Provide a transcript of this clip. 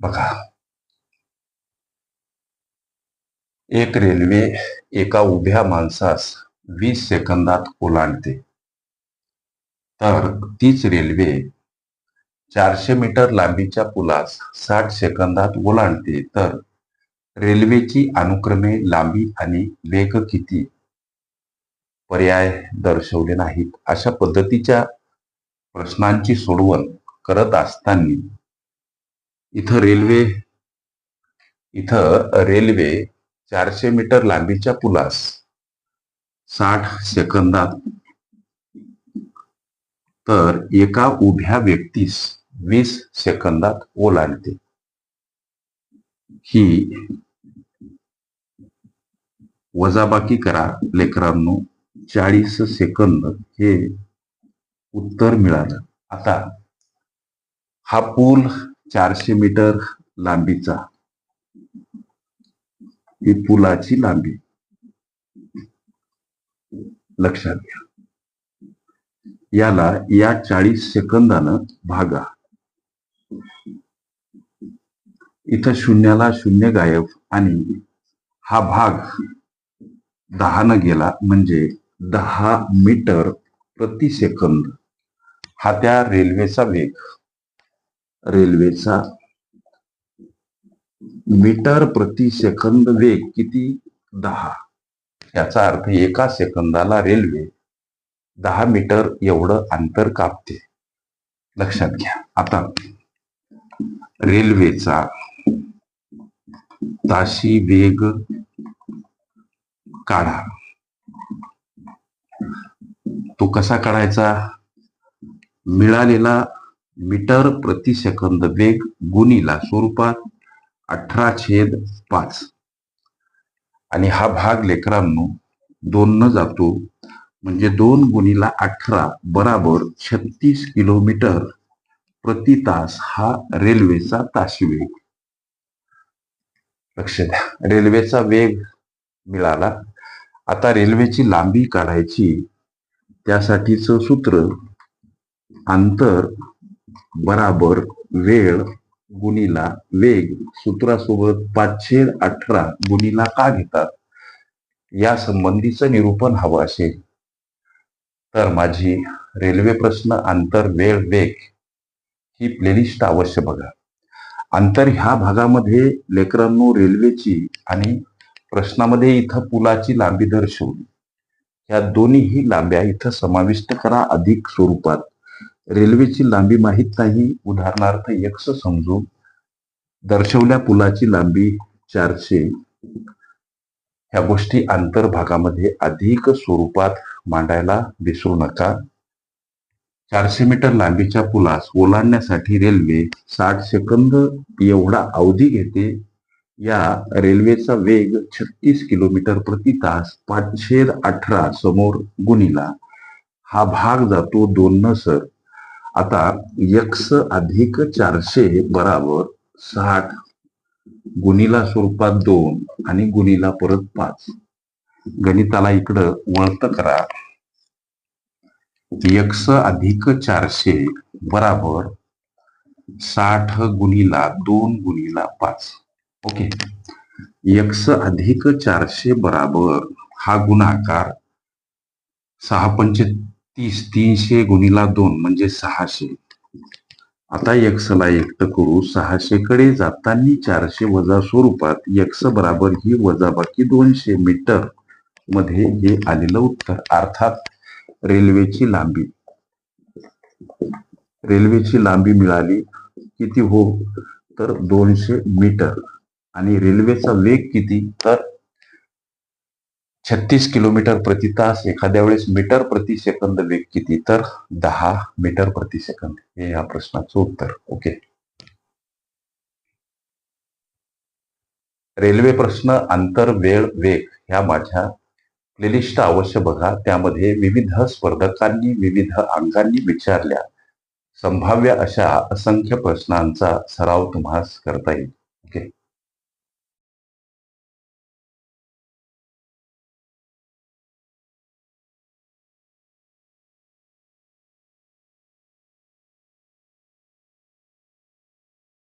बघा. एक रेल्वे एका उभ्या माणसास वीस सेकंदात ओलांडते. तर तीच रेल्वे चारशे मीटर लांबीच्या पुलास साठ सेकंदात ओलांडते. तर रेल्वेची अनुक्रमे लांबी आणि वेग किती? पर्याय दर्शवले नाहीत. अशा पद्धतीच्या प्रश्नांची सोडवण करत असताना इथं रेल्वे इथं रेल्वे चारशे मीटर लांबीच्या पुलास. साठ सेकंदात. तर एका उभ्या व्यक्तीस वीस सेकंदात ओलांडते ही वजाबाकी करा लेकरांनो. चाळीस सेकंद हे उत्तर मिळालं. आता हा पूल चारशे मीटर लांबीचा. ही पुलाची लांबी. लक्षात घ्या. याला या चाळीस सेकंदानं भागा. इथं शून्याला शून्य गायब आणि हा भाग दहानं गेला म्हणजे दहा मीटर प्रति सेकंद. हा त्या रेल्वेचा वेग. रेल्वेचा मीटर प्रति सेकंद वेग किती? दहा. याचा अर्थ एका सेकंदाला रेल्वे दहा मीटर एवढं अंतर कापते. लक्षात घ्या. आता रेल्वेचा ताशी वेग काढा. तो कसा काढायचा? मिळालेला मीटर प्रति सेकंद वेग गुणीला स्वरूपात अठरा छेद पाच. आणि हा भाग लेकरांनो दोन न जातो. म्हणजे दोन गुणीला अठरा बराबर छत्तीस किलोमीटर प्रति तास हा रेल्वेचा ताशी वेग. लक्ष द्या. रेल्वेचा वेग मिळाला. आता रेल्वेची लांबी काढायची. त्यासाठीच सूत्र अंतर बराबर वेळ गुणीला वेग सूत्रासोबत पाचशे अठरा गुणीला का घेतात? या संबंधीचं निरूपण हवं असेल. तर माझी रेल्वे प्रश्न अंतर वेळ वेग ही प्लेलिस्ट अवश्य बघा. अंतर ह्या भागामध्ये लेकरांनो रेल्वेची आणि प्रश्नामध्ये इथं पुलाची लांबी दर्शवली. या दोन्हीही लांब्या इथं समाविष्ट करा अधिक स्वरूपात. रेल्वेची लांबी माहीत नाही. उदाहरणार्थ एक्स समजून दर्शवल्या पुलाची लांबी चारशे. ह्या गोष्टी आंतरभागामध्ये अधिक स्वरूपात मांडायला विसरू नका. चारशे मीटर लांबीच्या पुलास ओलांडण्यासाठी रेल्वे साठ सेकंद एवढा अवधी घेते. या रेल्वेचा वेग छत्तीस किलोमीटर प्रति तास पाचशे अठरा समोर गुणीला. हा भाग जातो दोन न सर आता यक्स अधिक चारशे बराबर साठ गुणीला स्वरूपात दोन आणि गुणीला परत पाच. गणिताला इकडं वळत करा. यक्स अधिक चारशे बराबर साठ गुणीला दोन गुणीला पाच. ओके. यक्स अधिक चारशे बराबर हा गुणाकार सहा पंच तीस तीनशे गुणीला दोन म्हणजे सहाशे. आता यक्स ला एकट करू सहाशे कडे चारशे वजा स्वरूपात एक्स बराबर ही वजाबाकी दोनशे मीटरमध्ये हे आलेलं उत्तर. अर्थात रेल्वेची लांबी. रेल्वेची लांबी मिळाली किती हो? तर दोनशे मीटर. आणि रेल्वेचा वेग किती? तर छत्तीस किलोमीटर प्रति तास एखाद्या वेळेस मीटर प्रति सेकंद वेग किती? तर दहा मीटर प्रति सेकंद. हे या प्रश्नाचं उत्तर. ओके. रेल्वे प्रश्न आंतर वेळ वेग ह्या माझ्या प्लेलिस्ट अवश्य बघा. त्यामध्ये विविध स्पर्धकांनी विविध अंगांनी विचारल्या. संभाव्य अशा असंख्य प्रश्नांचा सराव तुम्हाला करता येईल.